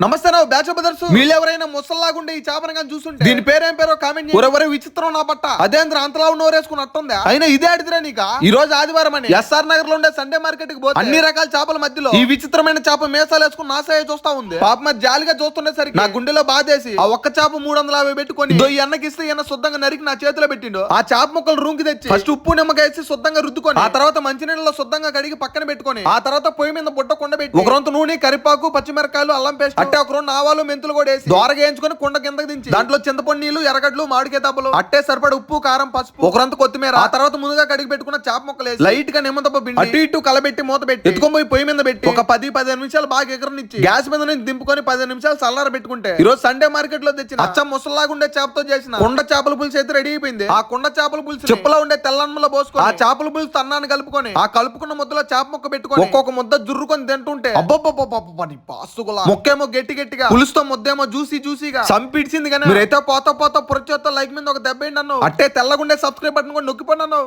నమస్తే నా batch brothers. మీరు ఎవరైనా ముసల్లాగుండే ఈ చేపను కానీ చూస్తుంటే దీని పేరేం పేరో కామెంట్ ఎవరెవరో విచిత్రం నా బట్ట అదేంద్ర అంతలా ఉన్నోరేసుకుని అట్టుందా? అయినా ఇదే అడిదిరా నీక. ఈ రోజు ఆదివారం అని. ఎస్ఆర్ నగర్లో ఉండే సండే మార్కెట్కి పోతే అన్ని రకాల చేపల మధ్యలో ఈ విచిత్రమైన చేప మేసాలు వేసుకుని నాసాయ చూస్తా ఉంది. పాప మరి జాలిగా చూస్తుండేసరికి నా గుండెలో బాధేసి ఆ ఒక్క చేప మూడు వందల యాభై పెట్టుకొని ఈ అన్నకి ఇస్తే ఈయన శుద్ధంగా నరికి నా చేతిలో పెట్టిండు. ఆ చేప ముక్కలు రూమ్కి తెచ్చి ఫస్ట్ ఉప్పు నిమ్మకాయ వేసి శుద్ధంగా రుద్దుకొని ఆ తర్వాత మంచినీళ్ళలో శుద్ధంగా కడిగి పక్కన పెట్టుకొని ఆ తర్వాత పొయ్యి మీద బుట్ట కొండ పెట్టి ఒక రొంత నూనె కరిపాకు పచ్చిమిరకాయలు అల్లం పేస్ట్ అట్టే ఒక రెండు ఆవాలు మెంతులు కూడా వేసి దోరగా వేయించుకొని కుండ కిందకి దించి. దాంట్లో చింతపండు నీళ్ళు ఎర్రగడ్డలు మామిడికాయ తప్పలు అట్టే సరిపడ ఉప్పు కారం పసుపు ఒక రొంత కొత్తిమీర. ఆ తర్వాత ముందుగా కడిగి పెట్టుకున్న చేప ముక్కలు వేసి లైట్గా నిమ్మదప్ప పిండి. అటు ఇటు కలబెట్టి మూత పెట్టి ఎత్తుకొని పోయి పొయ్యి మీద పెట్టి ఒక పది పదిహేను నిమిషాలు బాగా ఎగరనిచ్చి గ్యాస్ మీద నుంచి దింపుకొని పదిహేను నిమిషాలు చల్లార పెట్టుకుంటే ఈ రోజు సండే మార్కెట్లో తెచ్చిన అచ్చం ముసలాగా ఉండే చేపతో చేసిన కుండ చేపల పులుసు అయితే రెడీ అయిపోయింది. ఆ కుండ చేపల పులుసు చెప్పులో ఉండే తెల్లన్మలో పోసుకొని ఆ చేపల పులుసు అన్నాన్ని కలుపుకొని ఆ కలుపుకున్న ముద్దలో చేప ముక్క పెట్టుకొని ఒక్కొక్క ముద్ద జుర్రుకొని తింటుంటే అబ్బబ్బబ్బబ్బబ్బ నీ పాసుగులా ముక్కేమో గట్టి గట్టిగా. పులుసుతో ముద్దేమో జ్యూసీ జ్యూసీగా. సంపిడిచింది కానీ మీరైతే పోతా పోతా పురచేత్తో లైక్ మీద ఒక దెబ్బ అట్టే తెల్లగుండే సబ్స్క్రైబ్ బటన్ కూడా నొక్కిపోయినాను